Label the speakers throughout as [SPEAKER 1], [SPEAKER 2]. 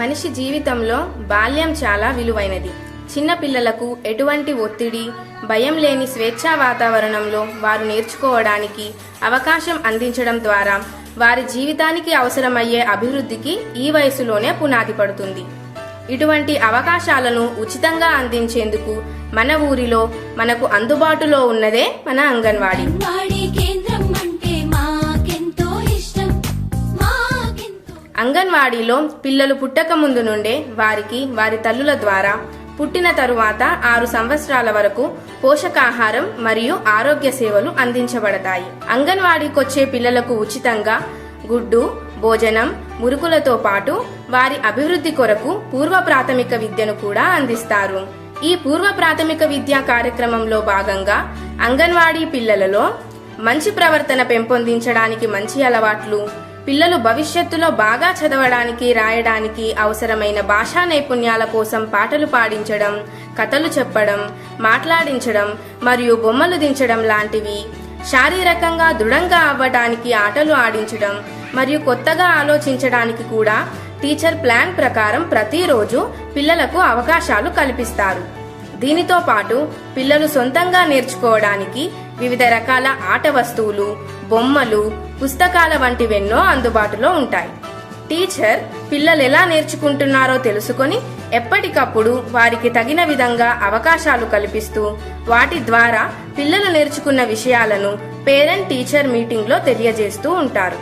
[SPEAKER 1] మనిషి జీవితంలో బాల్యం చాలా విలువైనది. చిన్నపిల్లలకు ఎటువంటి ఒత్తిడి భయం లేని స్వేచ్ఛా వాతావరణంలో వారు నేర్చుకోవడానికి అవకాశం అందించడం ద్వారా వారి జీవితానికి అవసరమయ్యే అభివృద్ధికి ఈ వయసులోనే పునాది పడుతుంది. ఇటువంటి అవకాశాలను ఉచితంగా అందించేందుకు మన ఊరిలో మనకు అందుబాటులో ఉన్నదే మన అంగన్వాడీ. అంగన్వాడీలో పిల్లలు పుట్టక ముందు నుండే వారికి వారి తల్లుల ద్వారా పుట్టిన తరువాత ఆరు సంవత్సరాల వరకు పోషకాహారం మరియు ఆరోగ్య సేవలు అందించబడతాయి. అంగన్వాడీకొచ్చే పిల్లలకు ఉచితంగా గుడ్డు భోజనం మురుకులతో పాటు వారి అభివృద్ధి కొరకు పూర్వ ప్రాథమిక విద్యను కూడా అందిస్తారు. ఈ పూర్వ ప్రాథమిక విద్యా కార్యక్రమంలో భాగంగా అంగన్వాడీ పిల్లలలో మంచి ప్రవర్తన పెంపొందించడానికి మంచి అలవాట్లు పిల్లలు భవిష్యత్తులో బాగా చదవడానికి రాయడానికి అవసరమైన భాషా నైపుణ్యాల కోసం పాటలు పాడించడం కథలు చెప్పడం మాట్లాడించడం మరియు బొమ్మలు దించడం లాంటివి శారీరకంగా దృఢంగా అవ్వడానికి ఆటలు ఆడించడం మరియు కొత్తగా ఆలోచించడానికి కూడా టీచర్ ప్లాన్ ప్రకారం ప్రతిరోజు పిల్లలకు అవకాశాలు కల్పిస్తారు. దీనితో పాటు పిల్లలు సొంతంగా నేర్చుకోవడానికి వివిధ రకాల ఆట వస్తువులు బొమ్మలు పుస్తకాల వంటివెన్నో అందుబాటులో ఉంటాయి. టీచర్ పిల్లలు ఎలా నేర్చుకుంటున్నారో తెలుసుకొని ఎప్పటికప్పుడు వారికి తగిన విధంగా అవకాశాలు కల్పిస్తూ వాటి ద్వారా పిల్లలు నేర్చుకున్న విషయాలను పేరెంట్ టీచర్ మీటింగ్లో తెలియజేస్తూ ఉంటారు.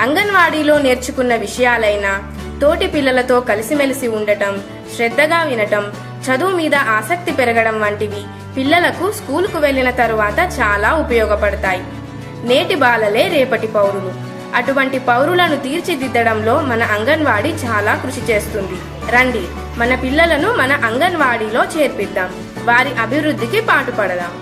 [SPEAKER 1] అంగన్వాడీలో నేర్చుకున్న విషయాలైన తోటి పిల్లలతో కలిసిమెలిసి ఉండటం శ్రద్ధగా వినటం చదువు మీద ఆసక్తి పెరగడం వంటివి పిల్లలకు స్కూలుకు వెళ్ళిన తరువాత చాలా ఉపయోగపడతాయి. నేటి బాలలే రేపటి పౌరులు. అటువంటి పౌరులను తీర్చిదిద్దడంలో మన అంగన్వాడీ చాలా కృషి చేస్తుంది. రండి మన పిల్లలను మన అంగన్వాడీలో చేర్పిద్దాం. వారి అభివృద్ధికి పాటుపడదాం.